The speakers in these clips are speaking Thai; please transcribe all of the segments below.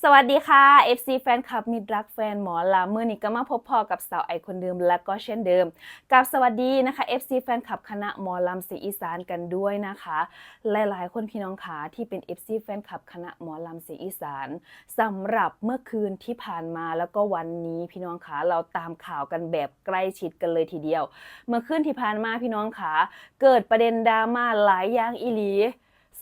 สวัสดีค่ะ FC แฟนคลับมิตรรักแฟนหมอลาเมื่อนี้ก็มาพบพอกับสาวไอคนเดิมและก็เช่นเดิม กับสวัสดีนะคะ FC แฟนคลับคณะหมอลำสีอีสานกันด้วยนะคะ หลายๆ คนพี่น้องขาที่เป็น FC แฟนคลับคณะหมอลำสีอีสานสำหรับเมื่อคืนที่ผ่านมาแล้วก็วันนี้พี่น้องขาเราตามข่าวกันแบบใกล้ชิดกันเลยทีเดียว เมื่อคืนที่ผ่านมาพี่น้องขาเกิดประเด็นดราม่าหลายอย่างอีหลี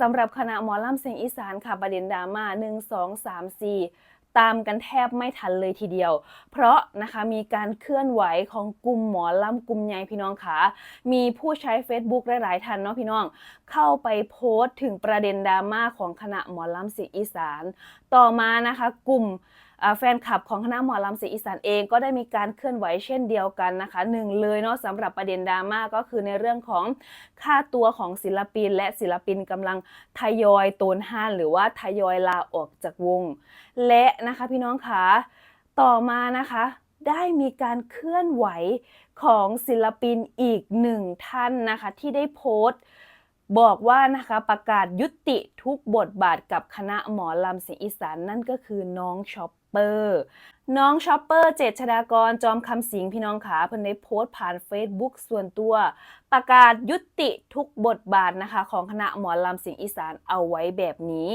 สำหรับคณะหมอลำเสียงอีสานค่ะประเด็นดราม่า1 2 3 4 ตามกันแทบไม่ทันเลยทีเดียว เพราะนะคะมีการเคลื่อนไหวของกลุ่มหมอลำกลุ่มใหญ่พี่น้องคะมีผู้ใช้ Facebook หลายๆท่านเนาะพี่น้อง เข้าไปโพสต์ถึงประเด็นดราม่าของคณะหมอลำเสียงอีสาน ต่อมานะคะกลุ่ม แฟนคลับของคณะหมอลำเสียงอีสานเองก็ได้มีการเคลื่อนไหวเช่นเดียวกันนะคะหนึ่งเลยเนาะสำหรับประเด็นดราม่าก็คือในเรื่องของค่าตัวของศิลปิน และศิลปินกำลังทยอยโตนห้านหรือว่าทยอยลาออกจากวง และนะคะพี่น้องคะต่อมานะคะได้มีการเคลื่อนไหวของศิลปินอีกหนึ่งท่านนะคะที่ได้โพสต์บอกว่านะคะประกาศยุติทุกบทบาทกับคณะหมอลำเสียงอีสานนั่นก็คือน้องช็อป เปอร์น้องช็อปเปอร์เจษฎากรจอมคำสิงพี่น้องขาเพิ่นได้โพสต์ผ่าน Facebook ส่วนตัว ประกาศยุติทุกบทบาทนะคะ ของคณะหมอลำสียงอีสานเอาไว้แบบนี้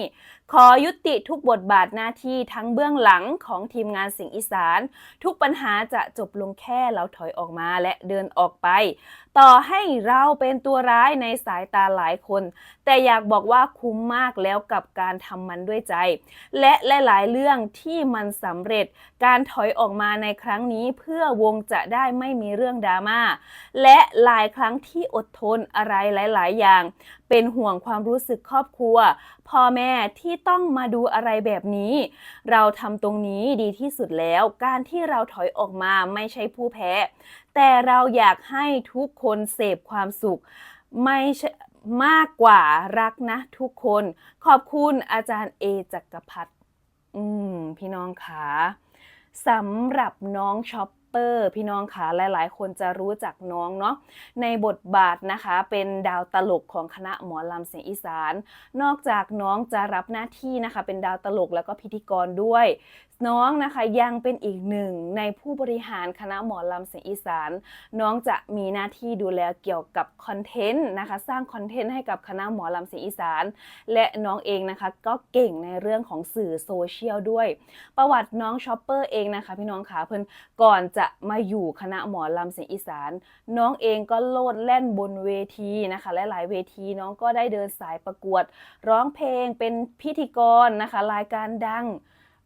ขอยุติทุกบทบาทหน้าที่ทั้งเบื้องหลังของทีมงานสียงอีสาน ทุกปัญหาจะจบลงแค่เราถอยออกมาและเดินออกไป ต่อให้เราเป็นตัวร้ายในสายตาหลายคน แต่อยากบอกว่าคุ้มมากแล้วกับการทำมันด้วยใจ และหลายๆเรื่องที่มันสำเร็จ การถอยออกมาในครั้งนี้เพื่อวงจะได้ไม่มีเรื่องดราม่าและหลายครั้งที่อดทนอะไรหลาย ๆ อย่าง เป็นห่วงความรู้สึกครอบครัว พ่อแม่ที่ต้องมาดูอะไรแบบนี้ เราทำตรงนี้ดีที่สุดแล้ว การที่เราถอยออกมาไม่ใช่ผู้แพ้ แต่เราอยากให้ทุกคนเสพความสุข ไม่มากกว่ารักนะทุกคน ขอบคุณอาจารย์เอจักรพัฒน์ อืมพี่น้องคะสำหรับน้องช็อปเปอร์ พี่น้องคะหลาย ๆ คนจะรู้จักน้องเนาะในบทบาทนะคะเป็นดาวตลกของคณะหมอลำเสียงอีสาน นอกจากน้องจะรับหน้าที่นะคะ เป็นดาวตลกแล้วก็พิธีกรด้วยน้องนะคะยังเป็นอีกหนึ่งในผู้บริหารคณะหมอลำเสียงอีสาน น้องจะมีหน้าที่ดูแลเกี่ยวกับคอนเทนต์นะคะสร้างคอนเทนต์ให้กับคณะหมอลำเสียงอีสาน และน้องเองนะคะก็เก่งในเรื่องของสื่อโซเชียลด้วย ประวัติน้องชอปเปอร์เองนะคะพี่น้องขาเพิ่นก่อนจะมาอยู่คณะหมอลำเสียงอีสาน น้องเองก็โลดแล่นบนเวทีนะคะและหลายเวทีน้องก็ได้เดินสายประกวด ร้องเพลงเป็นพิธีกรนะคะรายการดัง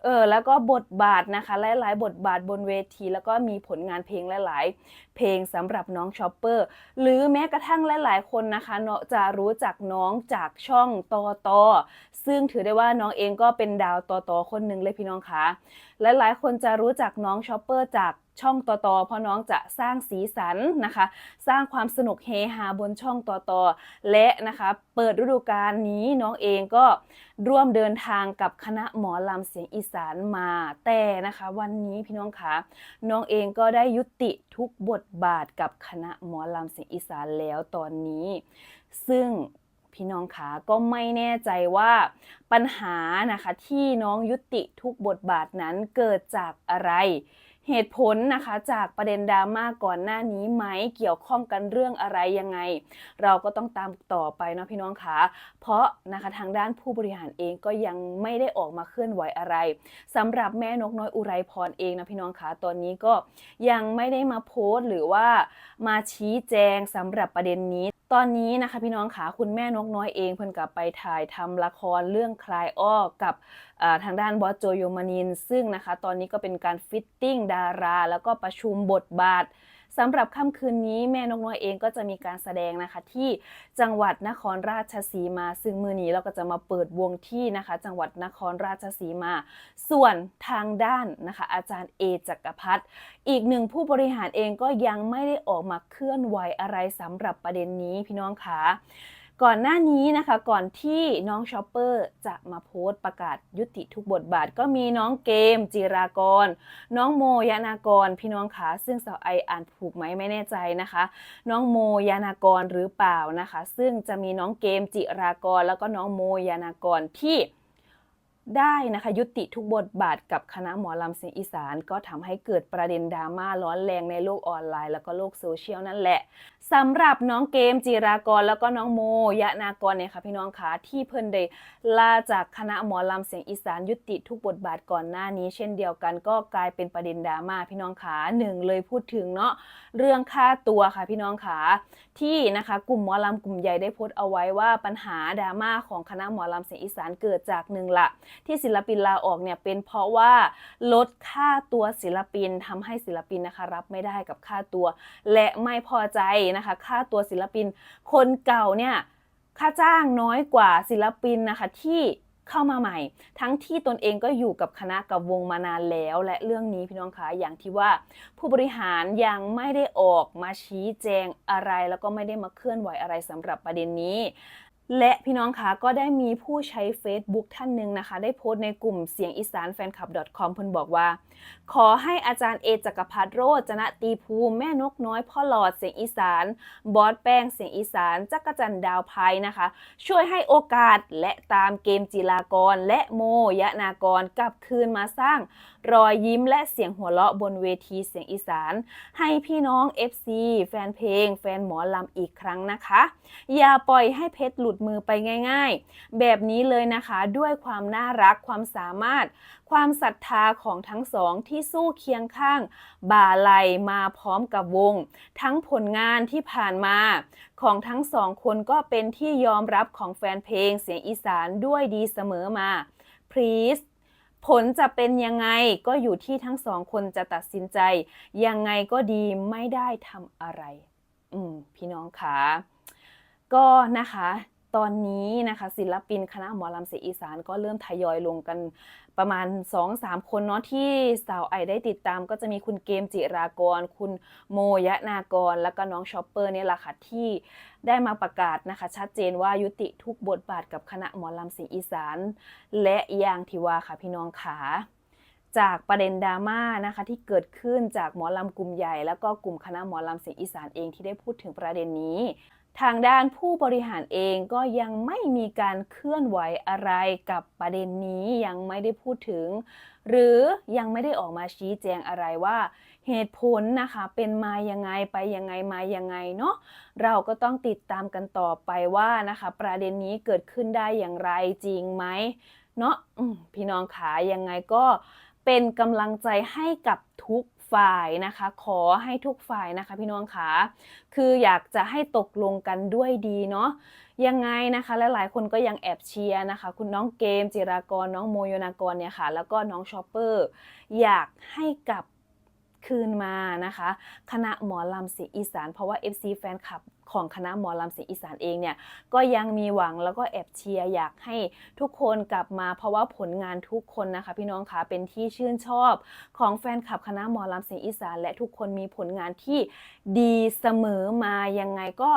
เออแล้วก็บทบาทนะคะหลาย ๆ บทบาทบนเวที แล้วก็มีผลงานเพลงหลาย ๆ เพลงสำหรับน้องชอปเปอร์หรือแม้กระทั่งหลาย ๆ คนนะคะเนาะจะรู้จักน้องจากช่องตอตอซึ่งถือได้ว่าน้องเองก็เป็นดาวตอตอคนหนึ่งเลยพี่น้องคะและหลายคนจะรู้จักน้องชอปเปอร์จาก ช่องตอตอเพราะน้องจะสร้างสีสันนะคะ สร้างความสนุกเฮฮาบนช่องต่อตอและนะคะเปิดฤดูกาลนี้น้องเองก็ร่วมเดินทางกับคณะหมอลำเสียงอีสานมาแต่นะคะ วันนี้พี่น้องคะน้องเองก็ได้ยุติทุกบทบาทกับคณะหมอลำเสียงอีสานแล้วตอนนี้ ซึ่งพี่น้องคะก็ไม่แน่ใจว่าปัญหานะคะที่น้องยุติทุกบทบาทนั้นเกิดจากอะไร เหตุผลนะคะจากประเด็นดราม่าก่อนหน้านี้ไหมเกี่ยวข้องกันเรื่องอะไรยังไง เราก็ต้องตามต่อไปนะพี่น้องคะเพราะนะคะทางด้านผู้บริหารเองก็ยังไม่ได้ออกมาเคลื่อนไหวอะไรสำหรับแม่นกน้อยอุไรพรเองนะพี่น้องคะตอนนี้ก็ยังไม่ได้มาโพสต์หรือว่ามาชี้แจงสำหรับประเด็นนี้ ตอนนี้นะคะพี่น้องขาคุณแม่นกน้อยเองเพิ่นกลับไปถ่ายทำละครเรื่องคลายอ้อกับทางด้านบอสโจโยมานิน ซึ่งนะคะ ตอนนี้ก็เป็นการฟิตติ้งดารา แล้วก็ประชุมบทบาท สำหรับค่ำคืนนี้แม่นกน้อยเองก็จะมีการแสดงนะคะที่จังหวัดนครราชสีมา ซึ่งมือนี้เราก็จะมาเปิดวงที่นะคะ จังหวัดนครราชสีมา ส่วนทางด้านนะคะ อาจารย์เอจักรพัฒน์อีกหนึ่งผู้บริหารเองก็ยังไม่ได้ออกมาเคลื่อนไหวอะไรสำหรับประเด็นนี้พี่น้องคะ ก่อนหน้านี้นะคะก่อนที่น้องชอปเปอร์จะมาโพสต์ประกาศยุติทุกบทบาท ก็มีน้องเกม จิรากร น้องโมยานากร พี่น้องคะซึ่งสาวไออ่านถูกไหมไม่แน่ใจนะคะ น้องโมยานากรหรือเปล่านะคะ ซึ่งจะมีน้องเกมจิรากร แล้วก็น้องโมยานากรที่ ได้นะคะยุติทุกบทบาทกับคณะหมอลำเสียงอีสาน ก็ทำให้เกิดประเด็นดราม่าร้อนแรงในโลกออนไลน์ แล้วก็โลกโซเชียลนั่นแหละสำหรับน้องเกมจีรากรแล้วก็น้องโมยะนากรเนี่ยค่ะพี่น้องคะที่เพิ่นได้ลาจากคณะหมอลำเสียงอีสาน ยุติทุกบทบาทก่อนหน้านี้ เช่นเดียวกันก็กลายเป็นประเด็นดราม่าพี่น้องขาหนึ่งเลยพูดถึงเนาะเรื่องค่าตัวค่ะพี่น้องขาที่นะคะกลุ่มหมอลำกลุ่มใหญ่ได้โพสต์เอาไว้ว่าปัญหาดราม่าของคณะหมอลำเสียงอีสานเกิดจากหนึ่งละที่ศิลปินลาออกเนี่ยเป็นเพราะว่าลดค่าตัวศิลปินทำให้ศิลปินนะคะรับไม่ได้กับค่าตัว และไม่พอใจนะคะค่าตัวศิลปิน คนเก่าเนี่ยค่าจ้างน้อยกว่าศิลปินนะคะที่เข้ามาใหม่ ทั้งที่ตนเองก็อยู่กับคณะกับวงมานานแล้ว และเรื่องนี้พี่น้องคะอย่างที่ว่า ผู้บริหารยังไม่ได้ออกมาชี้แจงอะไร แล้วก็ไม่ได้มาเคลื่อนไหวอะไรสำหรับประเด็นนี้ และพี่น้องคะก็ได้มีผู้ใช้ Facebook ท่านหนึ่งนะคะ ได้โพสต์ในกลุ่มเสียงอีสานแฟนคลับ .com เพิ่นบอกว่า ขอให้อาจารย์เอจักรพัฒโรจนะตีภูมิแม่นกน้อยพ่อหลอดเสียงอีสาน บอสแป้งเสียงอีสาน จักรจันดาวไพนะคะ ช่วยให้โอกาสและตามเกมจีลากร และโมยะนากรกลับคืนมาสร้าง รอยยิ้มและเสียงหัวเราะบนเวทีเสียงอีสาน ให้พี่น้อง FC แฟนเพลง แฟนหมอลำอีกครั้งนะคะ อย่าปล่อยให้เพชรหลุดมือไปง่ายๆ แบบนี้เลยนะคะด้วยความน่ารักความสามารถ ความศรัทธาของทั้งสองที่สู้เคียงข้าง บ่าไหลมาพร้อมกับวง ทั้งผลงานที่ผ่านมา ของทั้งสองคนก็เป็นที่ยอมรับของแฟนเพลงเสียงอีสานด้วยดีเสมอมา please ผลจะเป็นยังไงก็อยู่ที่ทั้งสองคนจะตัดสินใจ ยังไงก็ดีไม่ได้ทำอะไร อืม พี่น้องคะก็นะคะ ตอนนี้นะคะศิลปินคณะหมอลำเสียงอีสานก็เริ่มทยอยลงกันประมาณ 2-3 คนเนาะที่สาวไอได้ติดตาม ก็จะมีคุณเกมจิรากร คุณโมยะนากร แล้วก็น้องชอปเปอร์เนี่ยแหละค่ะที่ได้มาประกาศนะคะ ชัดเจนว่ายุติทุกบทบาทกับคณะหมอลำเสียงอีสาน และอย่างทีว่าค่ะพี่น้องขาจากประเด็นดราม่านะคะที่เกิดขึ้นจากหมอลำกลุ่มใหญ่ แล้วก็กลุ่มคณะหมอลำเสียงอีสานเองที่ได้พูดถึงประเด็นนี้ ทางด้านผู้บริหารเองก็ยังไม่มีการเคลื่อนไหวอะไรกับประเด็นนี้ยังไม่ได้พูดถึง หรือยังไม่ได้ออกมาชี้แจงอะไรว่า เหตุผลนะคะเป็นมายังไงไปยังไงมายังไงเนาะเราก็ต้องติดตามกันต่อไปว่านะคะ ประเด็นนี้เกิดขึ้นได้อย่างไรจริงไหมเนาะพี่น้องขายังไงก็เป็นกำลังใจให้กับทุก ฝ่ายนะคะ ขอให้ทุกฝ่ายนะคะ พี่น้องขาคืออยากจะให้ตกลงกันด้วยดีเนาะยังไงนะคะและหลายคนก็ยังแอบเชียร์นะคะ คุณน้องเกมจิรากรน้องโมโยนากรเนี่ยค่ะ แล้วก็น้องชอปเปอร์อยากให้กลับ คืนมานะคะ คณะหมอลำเสียงอีสาน เพราะว่า FC แฟนคลับของคณะหมอลำเสียงอีสานเองเนี่ยก็ยังมีหวังแล้วก็แอบเชียร์อยากให้ทุกคนกลับมา เพราะว่าผลงานทุกคนนะคะ พี่น้องคะเป็นที่ชื่นชอบของแฟนคลับคณะหมอลำเสียงอีสาน และทุกคนมีผลงานที่ดีเสมอมายังไงก็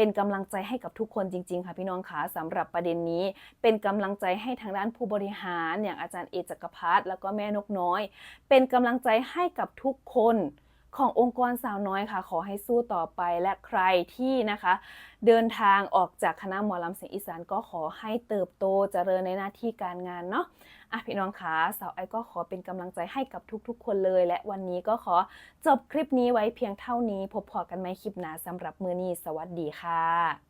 เป็นกำลังใจให้กับทุกคนจริง ๆ ค่ะพี่น้องคะสำหรับประเด็นนี้ เป็นกำลังใจให้ทางด้านผู้บริหาร อย่างอาจารย์เอจักรพัฒน์แล้วก็แม่นกน้อย เป็นกำลังใจให้กับทุกคน ขององค์กรสาวน้อยค่ะ ขอให้สู้ต่อไปและใครที่นะคะ เดินทางออกจากคณะหมอลำเสียงอีสานก็ขอให้เติบโตเจริญในหน้าที่การงานเนาะอะพี่น้องคะสาวไอก็ขอเป็นกำลังใจให้กับทุกๆ คนเลย และวันนี้ก็ขอจบคลิปนี้ไว้เพียงเท่านี้ พบพอกันไหมคลิปหน้าสำหรับมือนี้สวัสดีค่ะ